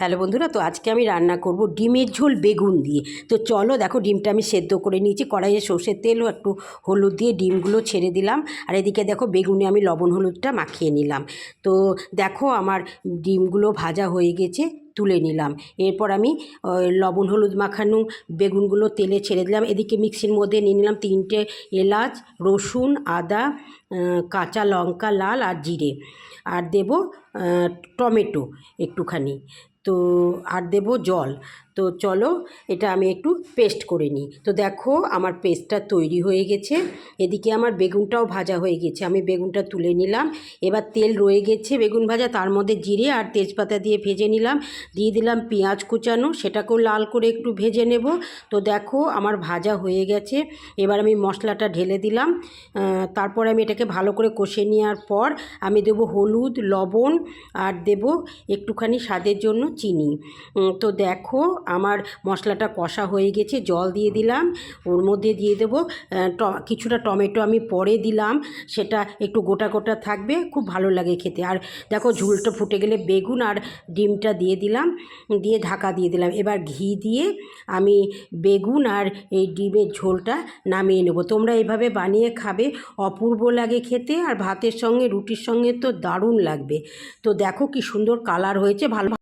Hello বন্ধুরা, তো আজকে আমি রান্না করব ডিমের ঝোল বেগুন দিয়ে। তো চলো দেখো, ডিমটা আমি সেদ্ধ করে নিয়েছি। কড়াইয়ে সর্ষের তেল একটু হলুদ দিয়ে ডিমগুলো ছেড়ে দিলাম। আর এদিকে দেখো, বেগুনে আমি লবণ হলুদটা মাখিয়ে নিলাম। তো দেখো, আমার ডিমগুলো ভাজা হয়ে গেছে, তুলে নিলাম। এরপর আমি লবণ হলুদ মাখানো বেগুনগুলো তেলে ছেড়ে দিলাম। এদিকে মিক্সির মধ্যে নিয়ে নিলাম তিনটে এলাচ, রসুন, আদা কাঁচা লঙ্কা, লাল আর জিরে। আর দেব টমেটো একটুখানি। তো আর দেবো জল। তো চলো এটা আমি একটু পেস্ট করে নিই। তো দেখো আমার পেস্টটা তৈরি হয়ে গেছে। এদিকে আমার বেগুনটাও ভাজা হয়ে গেছে। আমি বেগুনটা তুলে নিলাম। এবার তেল রয়ে গেছে বেগুন ভাজা, তার মধ্যে জিরে আর তেজপাতা দিয়ে ভেজে নিলাম। দিয়ে দিলাম পেঁয়াজ কুচানো, সেটাকেও লাল করে একটু ভেজে নেব। তো দেখো আমার ভাজা হয়ে গেছে। এবার আমি মশলাটা ঢেলে দিলাম। তারপর আমি এটাকে ভালো করে কষে নেওয়ার পর আমি দেবো হলুদ, লবণ আর দেব একটুখানি স্বাদের জন্য চিনি। তো দেখো আমার মশলাটা কষা হয়ে গেছে, জল দিয়ে দিলাম। ওর মধ্যে দিয়ে দেবো কিছুটা টমেটো আমি পরে দিলাম। সেটা একটু গোটা গোটা থাকবে, খুব ভালো লাগে খেতে। আর দেখো ঝুলটা ফুটে গেলে বেগুন আর ডিমটা দিয়ে দিলাম, দিয়ে ঢাকা দিয়ে দিলাম। এবার ঘি দিয়ে আমি বেগুন আর এই ডিমের ঝোলটা নামিয়ে নেব। তোমরা এভাবে বানিয়ে খাবে, অপূর্ব লাগে খেতে আর ভাতের সঙ্গে রুটির সঙ্গে তো দারুণ লাগবে। তো দেখো কি সুন্দর কালার হয়েছে, ভালো